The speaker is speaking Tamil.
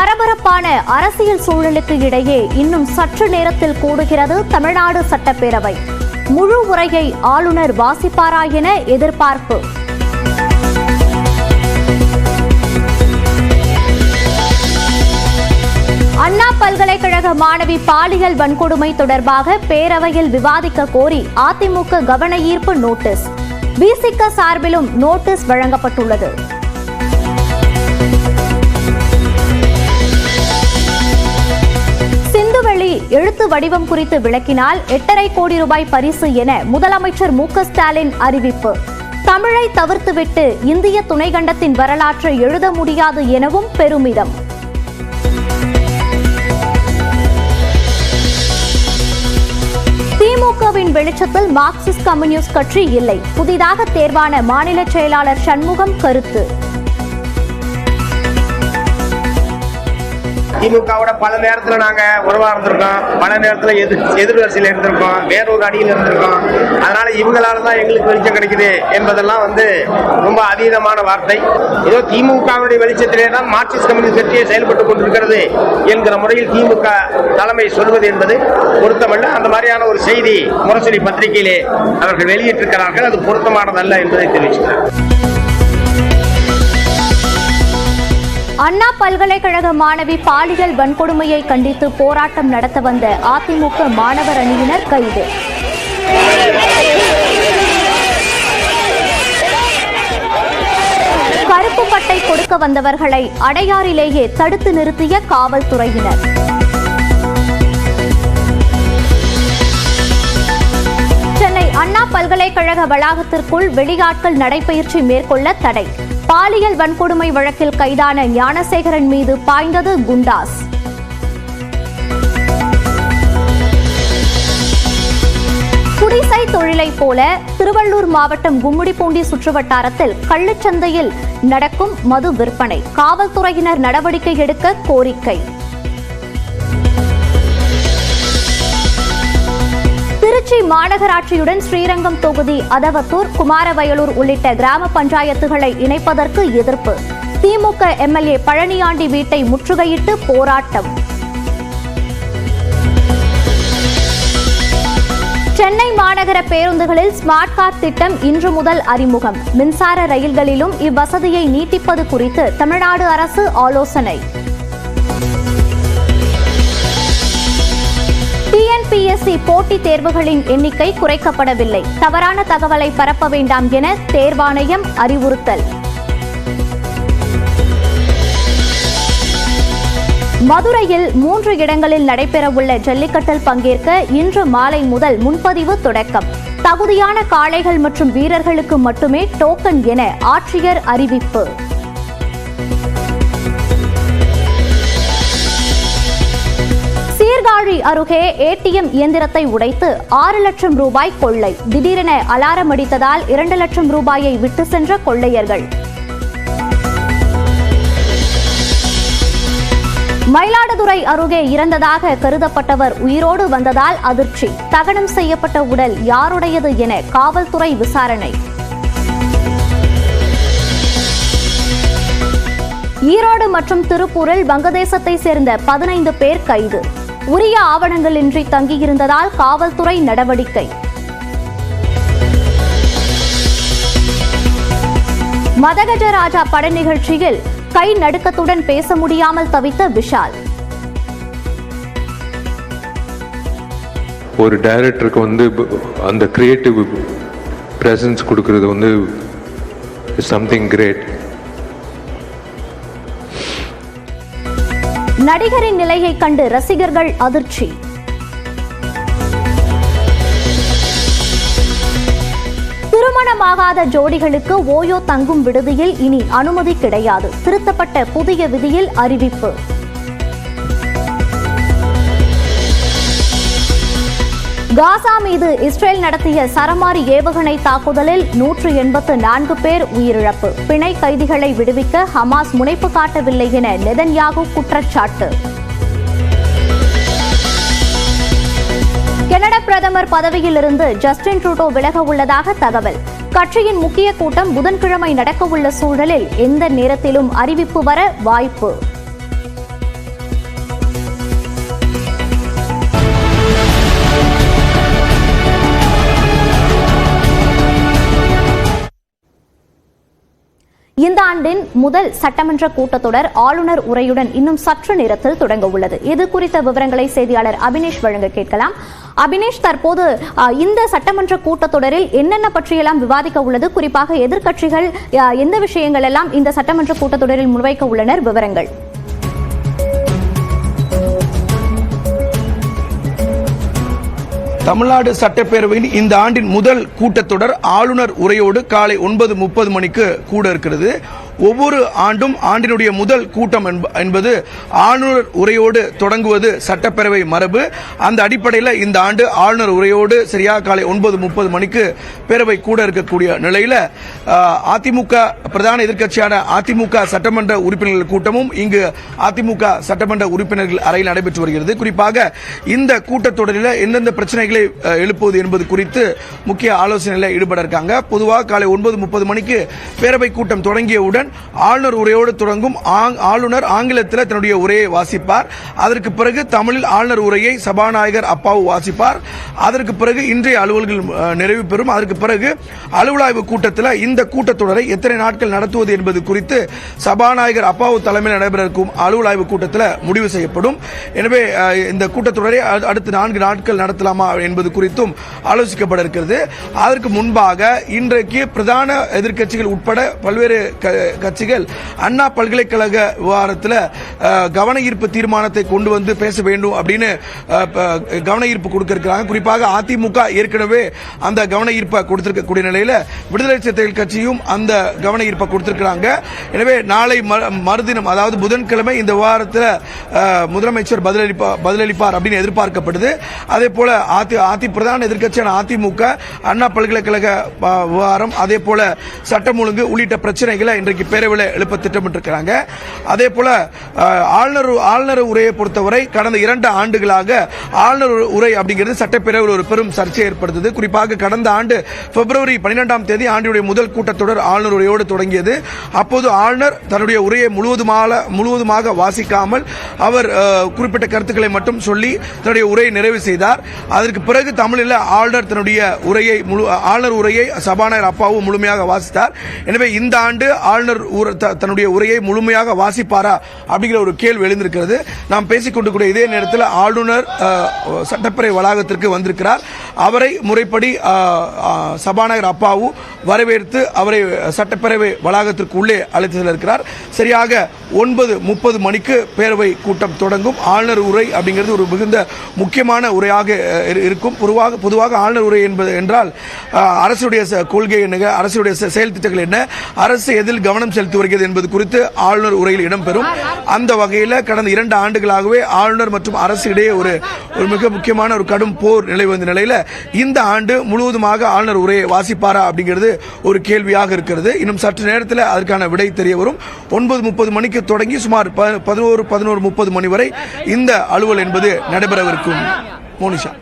பரபரப்பான அரசியல் சூழலுக்கு இடையே இன்னும் சற்று நேரத்தில் கூடுகிறது தமிழ்நாடு சட்டப்பேரவை. முழு உரையை ஆளுநர் வாசிப்பாரா என எதிர்பார்ப்பு. அண்ணா பல்கலைக்கழக மாணவி பாலியல் வன்கொடுமை தொடர்பாக பேரவையில் விவாதிக்க கோரி அதிமுக கவன ஈர்ப்பு நோட்டீஸ். பிசிக சார்பிலும் நோட்டீஸ் வழங்கப்பட்டுள்ளது. எழுத்து வடிவம் குறித்து விளக்கினால் எட்டரை கோடி ரூபாய் பரிசு என முதலமைச்சர் மு ஸ்டாலின் அறிவிப்பு. தமிழை தவிர்த்துவிட்டு இந்திய துணைக்கண்டத்தின் வரலாற்றை எழுத முடியாது எனவும் பெருமிதம். திமுகவின் வெளிச்சத்தில் மார்க்சிஸ்ட் கம்யூனிஸ்ட் கட்சி இல்லை. புதிதாக தேர்வான மாநில செயலாளர் சண்முகம் கருத்து. திமுகவோட பல நேரத்தில் நாங்கள் உறவாக இருந்திருக்கோம். பல நேரத்தில் எதிர் எதிர்வரிசையில் இருந்திருக்கோம். வேறொரு அடியில் இருந்திருக்கோம். அதனால் இவங்களால தான் எங்களுக்கு வெளிச்சம் கிடைக்குது என்பதெல்லாம் வந்து ரொம்ப அதீதமான வார்த்தை. ஏதோ திமுகவுடைய வெளிச்சத்திலே தான் மார்க்சிஸ்ட் கம்யூனிஸ்ட் கட்சியை செயல்பட்டு கொண்டிருக்கிறது என்கிற முறையில் திமுக தலைமை சொல்வது என்பது பொருத்தமல்ல. அந்த மாதிரியான ஒரு செய்தி முரசொலி பத்திரிகையிலே அவர்கள் வெளியிட்டிருக்கிறார்கள். அது பொருத்தமானதல்ல என்பதை தெரிவிச்சுக்கிறேன். அண்ணா பல்கலைக்கழக மாணவி பாலியல் வன்கொடுமையை கண்டித்து போராட்டம் நடத்த வந்த அதிமுக மாணவர் அணியினர் கைது. கருப்பு பட்டை கொடுக்க வந்தவர்களை அடையாறிலேயே தடுத்து நிறுத்திய காவல்துறையினர். சென்னை அண்ணா பல்கலைக்கழக வளாகத்திற்குள் வெளியாட்கள் நடைபயிற்சி மேற்கொள்ள தடை. பாலியல் வன்கொடுமை வழக்கில் கைதான ஞானசேகரன் மீது பாய்ந்தது குண்டாஸ். குடிசை தொழிலைப் போல திருவள்ளூர் மாவட்டம் கும்முடிப்பூண்டி சுற்றுவட்டாரத்தில் கள்ளுச்சந்தையில் நடக்கும் மது விற்பனை. காவல்துறையினர் நடவடிக்கை எடுக்க கோரிக்கை. திருச்சி மாநகராட்சியுடன் ஸ்ரீரங்கம் தொகுதி அதவத்தூர் குமாரவயலூர் உள்ளிட்ட கிராம பஞ்சாயத்துகளை இணைப்பதற்கு எதிர்ப்பு. திமுக எம்எல்ஏ பழனியாண்டி வீட்டை முற்றுகையிட்டு போராட்டம். சென்னை மாநகர பேருந்துகளில் ஸ்மார்ட் கார்டு திட்டம் இன்று முதல் அறிமுகம். மின்சார ரயில்களிலும் இவ்வசதியை நீட்டிப்பது குறித்து தமிழ்நாடு அரசு ஆலோசனை. டிஎன்பிஎஸ்சி போட்டித் தேர்வுகளின் எண்ணிக்கை குறைக்கப்படவில்லை. தவறான தகவலை பரப்ப வேண்டாம் என தேர்வாணையம் அறிவுறுத்தல். மதுரையில் மூன்று இடங்களில் நடைபெறவுள்ள ஜல்லிக்கட்டில் பங்கேற்க இன்று மாலை முதல் முன்பதிவு தொடக்கம். தகுதியான காளைகள் மற்றும் வீரர்களுக்கு மட்டுமே டோக்கன் என ஆட்சியர் அறிவிப்பு. சீர்காழி அருகே ஏடிஎம் இயந்திரத்தை உடைத்து ஆறு லட்சம் ரூபாய் கொள்ளை. திடீரென அலாரம் அடித்ததால் இரண்டு லட்சம் ரூபாயை விட்டு சென்ற கொள்ளையர்கள். மயிலாடுதுறை அருகே இறந்ததாக கருதப்பட்டவர் உயிரோடு வந்ததால் அதிர்ச்சி. தகனம் செய்யப்பட்ட உடல் யாருடையது என காவல்துறை விசாரணை. ஈரோடு மற்றும் திருப்பூரில் வங்கதேசத்தை சேர்ந்த பதினைந்து பேர் கைது. உரிய ஆவணங்கள் இன்றி தங்கியிருந்ததால் காவல்துறை நடவடிக்கை. மதகஜராஜா பட நிகழ்ச்சியில் கை நடுக்கத்துடன் பேச முடியாமல் தவித்த விஷால். ஒரு டைரக்டருக்கு வந்து அந்த கிரியேட்டிவ் ப்ரெசன்ஸ் கொடுக்கறது வந்து சம்திங் கிரேட் நடிகரின் நிலையை கண்டு ரசிகர்கள் அதிர்ச்சி. திருமணமாகாத ஜோடிகளுக்கு ஓயோ தங்கும் விடுதியில் இனி அனுமதி கிடையாது. திருத்தப்பட்ட புதிய விதியில் அறிவிப்பு. காசா மீது இஸ்ரேல் நடத்திய சரமாரி ஏவுகணை தாக்குதலில் நூற்று எண்பத்து நான்கு பேர் உயிரிழப்பு. பிணை கைதிகளை விடுவிக்க ஹமாஸ் முனைப்பு காட்டவில்லை என நெதன்யாகு குற்றச்சாட்டு. கனடா பிரதமர் பதவியிலிருந்து ஜஸ்டின் ட்ரூடோ விலக உள்ளதாக தகவல். கட்சியின் முக்கிய கூட்டம் புதன்கிழமை நடக்கவுள்ள சூழலில் எந்த நேரத்திலும் அறிவிப்பு வர வாய்ப்பு. இந்த ஆண்டின் முதல் சட்டமன்ற கூட்டத்தொடர் ஆளுநர் உரையுடன் இன்னும் சற்று நேரத்தில் தொடங்க உள்ளது. இது குறித்த விவரங்களை செய்தியாளர் அபினேஷ் வழங்க கேட்கலாம். அபினேஷ் தற்போது இந்த சட்டமன்ற கூட்டத்தொடரில் என்னென்ன பற்றியெல்லாம் விவாதிக்க உள்ளது? குறிப்பாக எதிர்க்கட்சிகள் எந்த விஷயங்கள் எல்லாம் இந்த சட்டமன்ற கூட்டத்தொடரில் முன்வைக்க உள்ளனர்? விவரங்கள். தமிழ்நாடு சட்டப்பேரவையின் இந்த ஆண்டின் முதல் கூட்டத்தொடர் ஆளுநர் உரையோடு காலை ஒன்பது முப்பது மணிக்கு கூட இருக்கிறது. ஒவ்வொரு ஆண்டும் ஆண்டினுடைய முதல் கூட்டம் என்ப- என்பது ஆளுநர் உரையோடு தொடங்குவது சட்டப்பேரவை மரபு. அந்த அடிப்படையில் இந்த ஆண்டு ஆளுநர் உரையோடு சரியாக காலை ஒன்பது முப்பது மணிக்கு பேரவை கூட இருக்கக்கூடிய நிலையில் அதிமுக பிரதான எதிர்க்கட்சியான அதிமுக சட்டமன்ற உறுப்பினர்கள் கூட்டமும் இங்கு அதிமுக சட்டமன்ற உறுப்பினர்கள் அறையில் நடைபெற்று வருகிறது. குறிப்பாக இந்த கூட்டத்தொடரில் எந்தெந்த பிரச்சனைகளை எழுப்புவது என்பது குறித்து முக்கிய ஆலோசனையில் ஈடுபட இருக்காங்க. பொதுவாக காலை ஒன்பது முப்பது மணிக்கு பேரவை கூட்டம் தொடங்கியவுடன் ஆளுநர் உரையோடு தொடங்கும் ஆங்- ஆளுநர் ஆங்கிலத்தில் தன்னுடைய உரையை வாசிப்பார். அதற்கு பிறகு தமிழில் ஆளுநர் உரையை சபாநாயகர் அப்பாவு வாசிப்பார். அதற்கு பிறகு இன்றைய அலுவல்கள் நிறைவு பெறும். அதற்கு பிறகு அலுவலாய்வு கூட்டத்தில் இந்த கூட்டத்தொடரை எத்தனை நாட்கள் நடத்துவது என்பது குறித்து சபாநாயகர் அப்பாவு தலைமையில் நடைபெற இருக்கும் அலுவலாய்வு கூட்டத்தில் முடிவு செய்யப்படும். எனவே இந்த கூட்டத்தொடரை அடுத்து அடுத்த நான்கு நாட்கள் நடத்தலாமா என்பது குறித்தும் ஆலோசிக்கப்பட இருக்கிறது. அதற்கு முன்பாக இன்றைக்கு பிரதான எதிர்க்கட்சிகள் உட்பட பல்வேறு க- கட்சிகள் அண்ணா பல்கலைக்கழக விவகாரத்தில் கவன ஈர்ப்பு தீர்மானத்தை கொண்டு வந்து பேச வேண்டும் அப்படின்னு கவன ஈர்ப்பு கொடுக்கிறாங்க குறிப்பாக அதிமுக ஏற்கனவே அந்த கவன ஈர்ப்பை கொடுத்திருக்கக்கூடிய நிலையில் விடுதலை சிறுத்தைகள் கட்சியும் அந்த கவன ஈர்ப்பை கொடுத்திருக்கிறாங்க. எனவே நாளை ம- மறுதினம் அதாவது புதன்கிழமை இந்த விவகாரத்தில் முதலமைச்சர் பதிலளிப்பா பதிலளிப்பார் அப்படின்னு எதிர்பார்க்கப்படுது. அதே போல அதி அதி பிரதான எதிர்கட்சியான அதிமுக அண்ணா பல்கலைக்கழக விவகாரம் அதே போல சட்டம் ஒழுங்கு உள்ளிட்ட பிரச்சனைகளை இன்றைக்கு பேரவையில் எழுப்ப திட்டமிட்டிருக்கிறாங்க. அதே போல ஆளுநர் ஆளுநர் உரையை பொறுத்தவரை கடந்த இரண்டு ஆண்டுகளாக ஆளுநர் உரை அப்படிங்கிறது சட்டப்பேரவையில் ஒரு பெரும் சர்ச்சை ஏற்படுத்தது. குறிப்பாக கடந்த ஆண்டு பிப்ரவரி பன்னிரெண்டாம் தேதி ஆண்டினுடைய முதல் கூட்டத்தொடர் ஆளுநர் உரையோடு தொடங்கியது. அப்போது ஆளுநர் தன்னுடைய உரையை முழுவதுமாக முழுவதுமாக வாசிக்காமல் அவர் குறிப்பிட்ட கருத்துக்களை மட்டும் சொல்லி தன்னுடைய உரையை நிறைவு செய்தார். அதற்கு பிறகு தமிழில் ஆளுநர் தன்னுடைய உரையை முழு ஆளுநர் உரையை சபாநாயகர் அப்பாவும் முழுமையாக வாசித்தார். எனவே இந்த ஆண்டு ஆளுநர் ஆளுநர் தன்னுடைய உரையை முழுமையாக வாசிப்பாரா அப்படிங்கிற ஒரு கேள்வி எழுந்திருக்கிறது. நாம் பேசிக் கொண்டிருக்கிற இதே நேரத்தில் ஆளுநர் சட்டப்பேரவை வளாகத்திற்கு வந்திருக்கிறார். அவரை முறைப்படி சபாநாயகர் அப்பாவு வரவேற்று அவரை சட்டப்பேரவை வளாகத்திற்கு உள்ளே அழைத்து செல்லிருக்கிறார். சரியாக ஒன்பது முப்பது மணிக்கு பேரவை கூட்டம் தொடங்கும். ஆளுநர் உரை அப்படிங்கிறது ஒரு மிகுந்த முக்கியமான உரையாக இரு- இருக்கும். பொதுவாக பொதுவாக ஆளுநர் உரை என்பது என்றால் அரசுடைய கொள்கை என்ன அரசுடைய செயல் திட்டங்கள் என்ன அரசு எதில் கவனம் செலுத்தி வருகிறது என்பது குறித்து ஆளுநர் உரையில் இடம்பெறும் அந்த வகையில் கடந்த இரண்டு ஆண்டுகளாகவே ஆளுநர் மற்றும் அரசு இடையே ஒரு ஒரு மிக முக்கியமான ஒரு கடும் போர் நிலை வந்த நிலையில் இந்த ஆண்டு முழுவதுமாக ஆளுநர் உரையை வாசிப்பாரா அப்படிங்கிறது ஒரு கேள்வியாக இருக்கிறது. இன்னும் சற்று நேரத்தில் அதற்கான விடை தெரிய வரும். ஒன்பது முப்பது மணிக்கு தொடங்கி சுமார் பதினோரு பதினோரு முப்பது மணி வரை இந்த அலுவல் என்பது நடைபெறவிருக்கும். மோனிஷா.